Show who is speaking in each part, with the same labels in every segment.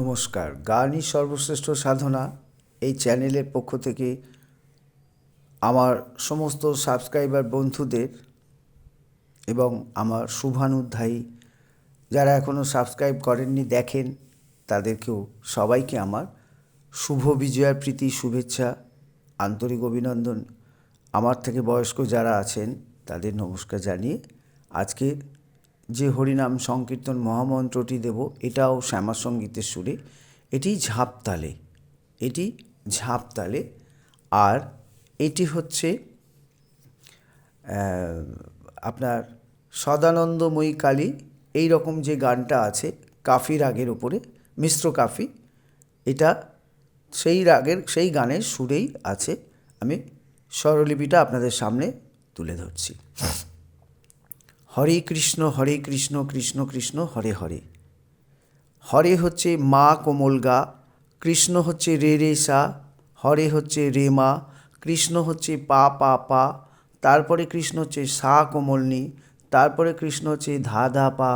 Speaker 1: নমস্কার গানই সর্বশ্রেষ্ঠ সাধনা এই চ্যানেলের পক্ষ থেকে আমার সমস্ত সাবস্ক্রাইবার বন্ধুদের এবং আমার শুভানুধ্যায়ী যারা এখনও সাবস্ক্রাইব করেননি দেখেন তাদেরকেও সবাইকে আমার শুভ বিজয়ার প্রীতি শুভেচ্ছা আন্তরিক অভিনন্দন আমার থেকে বয়স্ক যারা আছেন তাদের নমস্কার জানিয়ে আজকের যে হরিনাম সংকীর্তন মহামন্ত্রটি দেব এটাও শ্যামাসঙ্গীতের সঙ্গীতের সুরে এটি ঝাপতালে এটি ঝাপতালে আর এটি হচ্ছে আপনার সদানন্দময়ী কালী এই রকম যে গানটা আছে কাফি রাগের ওপরে মিশ্র কাফি এটা সেই রাগের সেই গানের সুরেই আছে আমি স্বরলিপিটা আপনাদের সামনে তুলে ধরছি হরে কৃষ্ণ হরে কৃষ্ণ কৃষ্ণ কৃষ্ণ হরে হরে হরে হচ্ছে মা কোমলগা কৃষ্ণ হচ্ছে রে রে সা হরে হচ্ছে রে মা কৃষ্ণ হচ্ছে পা পা পা তারপরে কৃষ্ণ হচ্ছে সা কোমলনি তারপরে কৃষ্ণ হচ্ছে ধা ধা পা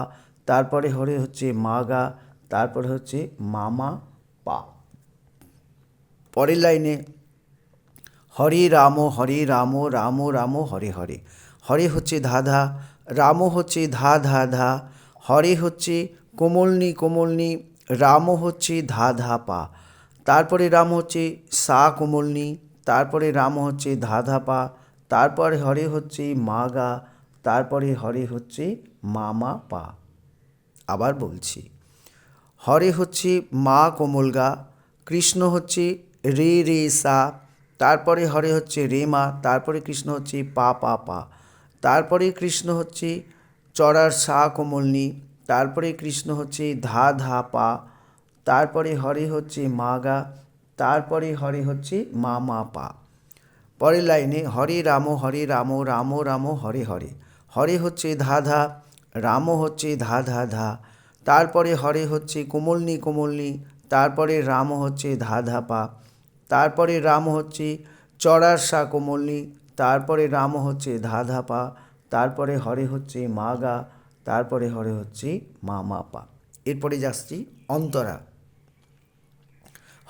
Speaker 1: তারপরে হরে হচ্ছে মা গা তারপরে হচ্ছে মামা পা পরের লাইনে হরে রাম হরে রাম রাম রাম হরে হরে হরে হচ্ছে ধা ধা রাম হচ্ছে ধা ধা ধা হরে হচ্ছে কোমলনি কোমলনি রাম হচ্ছে ধা ধা পা তারপরে রাম হচ্ছে সা কোমলনি তারপরে রাম হচ্ছে ধা ধা পা তারপরে হরে হচ্ছে মা গা তারপরে হরে হচ্ছে মামা পা আবার বলছি হরে হচ্ছে মা কোমল গা কৃষ্ণ হচ্ছে রে রে সা তারপরে হরে হচ্ছে রেমা তারপরে কৃষ্ণ হচ্ছে পা পা পা তারপরে কৃষ্ণ হচ্ছে চড়ার সা কোমলনি তারপরে কৃষ্ণ হচ্ছে ধা ধা পা তারপরে হরে হচ্ছে মাগা তারপরে হরে হচ্ছে মা মা পা পরের লাইনে হরে রাম হরে রাম রাম রাম হরে হরে হরে হচ্ছে ধা ধা রাম হচ্ছে ধা ধা ধা তারপরে হরে হচ্ছে কোমলনি কোমলনি তারপরে রাম হচ্ছে ধা ধা পা তারপরে রাম হচ্ছে চড়ার শাকমলি তারপরে রাম হচ্ছে ধাধাপা তারপরে হরে হচ্ছে মাগা তারপরে হরে হচ্ছে মা পা এরপরে যাচ্ছি অন্তরা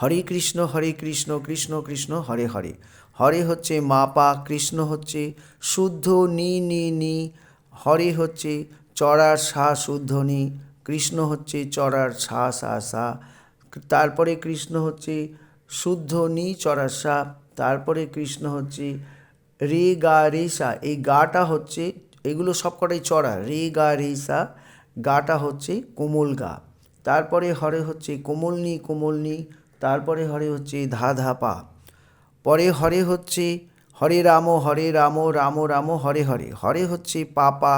Speaker 1: হরে কৃষ্ণ হরে কৃষ্ণ কৃষ্ণ কৃষ্ণ হরে হরে হরে হচ্ছে মা পা কৃষ্ণ হচ্ছে শুদ্ধ নি নি নি হরে হচ্ছে চড়ার সা শুদ্ধ নি কৃষ্ণ হচ্ছে চড়ার সা সা সা তারপরে কৃষ্ণ হচ্ছে শুদ্ধ নি চরাসা তারপরে কৃষ্ণ হচ্ছে রে গা রেসা এই গাটা হচ্ছে এগুলো সবকটাই চড়া রে গা রেসা গাটা হচ্ছে কোমল গা তারপরে হরে হচ্ছে কোমল কোমল কোমলনি তারপরে হরে হচ্ছে ধা ধা পা পরে হরে হচ্ছে হরে রাম হরে রাম রাম রাম হরে হরে হরে হচ্ছে পাপা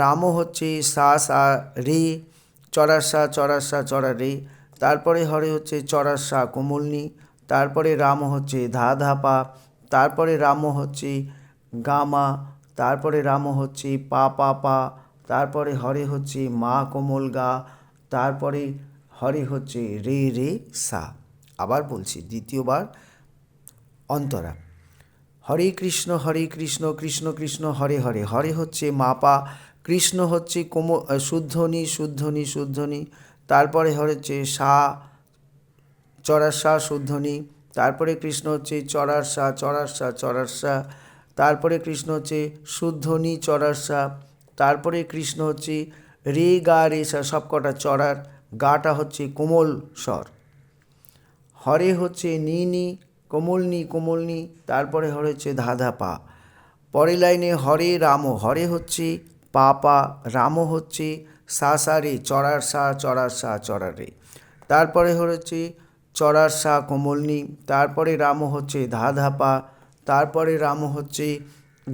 Speaker 1: রাম হচ্ছে সা সা রে চরাসা চরাসা চরা রে তারপরে হরে হচ্ছে চড়াশা কোমলনি তারপরে রাম হচ্ছে ধা ধাপা তারপরে রাম হচ্ছে গামা তারপরে রাম হচ্ছে পা পা পা তারপরে হরে হচ্ছে মা কোমল গা তারপরে হরে হচ্ছে রে রে সা আবার বলছি দ্বিতীয়বার অন্তরা হরে কৃষ্ণ হরে কৃষ্ণ কৃষ্ণ কৃষ্ণ হরে হরে হরে হচ্ছে মাপা কৃষ্ণ হচ্ছে কোম শুদ্ধনি শুদ্ধনি শুদ্ধনি তারপরে হচ্ছে সা চরার সা শুদ্ধনি তারপরে কৃষ্ণ হচ্ছে চরার সা চরার সা চরার সা তারপরে কৃষ্ণ হচ্ছে শুদ্ধনি চরার সা তারপরে কৃষ্ণ হচ্ছে রে গা রে সা সবকটা চড়ার গাটা হচ্ছে কোমল স্বর হরে হচ্ছে নি নি কোমলনি কোমলনি তারপরে হরে হচ্ছে ধাধা পা পরের লাইনে হরে রাম হরে হচ্ছে পা পা রামও হচ্ছে সা সা রে চড়ার সা চড়ার সা চড়ার রে তারপরে হচ্ছে চড়ার সা কোমলনি তারপরে রাম হচ্ছে ধা ধাপা তারপরে রাম হচ্ছে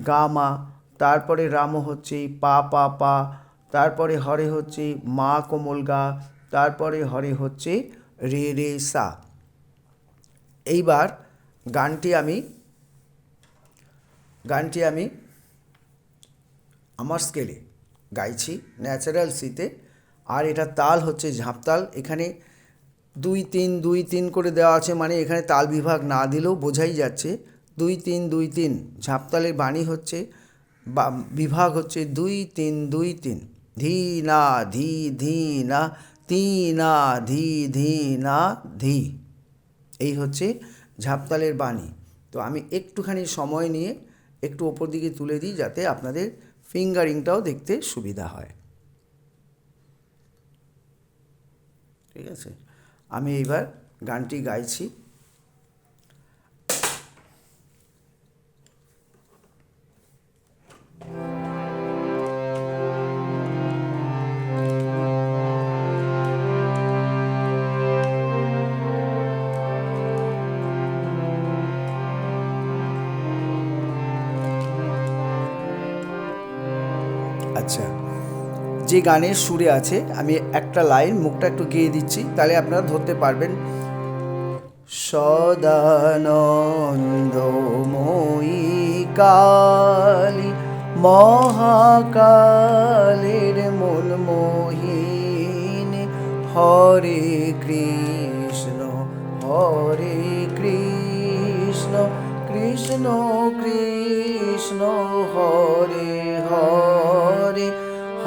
Speaker 1: গা মা তারপরে রাম হচ্ছে পা পা পা তারপরে হরে হচ্ছে মা কোমল গা তারপরে হরে হচ্ছে রে রে সা এইবার গানটি আমি গানটি আমি আমার স্কেলে গাইছি ন্যাচারাল সিতে আর এটা তাল হচ্ছে ঝাঁপতাল এখানে দুই তিন দুই তিন করে দেওয়া আছে মানে এখানে তাল বিভাগ না দিলেও বোঝাই যাচ্ছে দুই তিন দুই তিন ঝাঁপতালের বাণী হচ্ছে বা বিভাগ হচ্ছে দুই তিন দুই তিন ধি না ধি ধি না তি না ধি ধি না ধি এই হচ্ছে ঝাঁপতালের বাণী তো আমি একটুখানি সময় নিয়ে একটু ওপর দিকে তুলে দিই যাতে আপনাদের ফিঙ্গারিংটাও দেখতে সুবিধা হয় ঠিক আছে আমি এইবার গানটি গাইছি আচ্ছা যে গানের সুরে আছে আমি একটা লাইন মুখটা একটু গিয়ে দিচ্ছি তাহলে আপনারা ধরতে পারবেন সদানন্দময়ী মহাকালের মন মোহিন হরে কৃষ্ণ হরে কৃষ্ণ কৃষ্ণ কৃষ্ণ হরে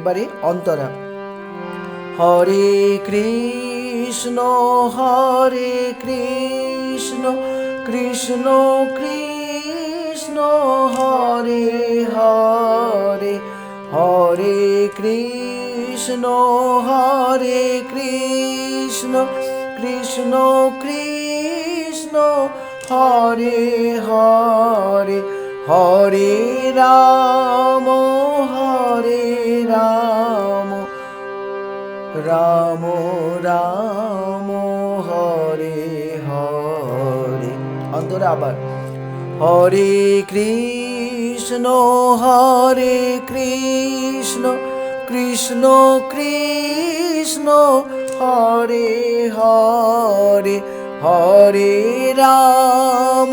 Speaker 1: এবারে অন্তরা হরে কৃষ্ণ হরে কৃষ্ণ কৃষ্ণ কৃষ্ণ হরে হরে হরে কৃষ্ণ হরে কৃষ্ণ কৃষ্ণ কৃষ্ণ হরে হরে হরে রাম হরে রাম রাম রাম হরে হরে অন্তরে আবার হরে কৃষ্ণ হরে কৃষ্ণ কৃষ্ণ কৃষ্ণ হরে হরে হরে রাম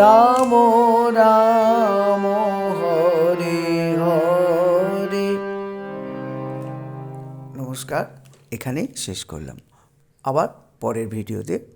Speaker 1: রাম রাম হরে হরে নমস্কার এখানেই শেষ করলাম আবার পরের ভিডিওতে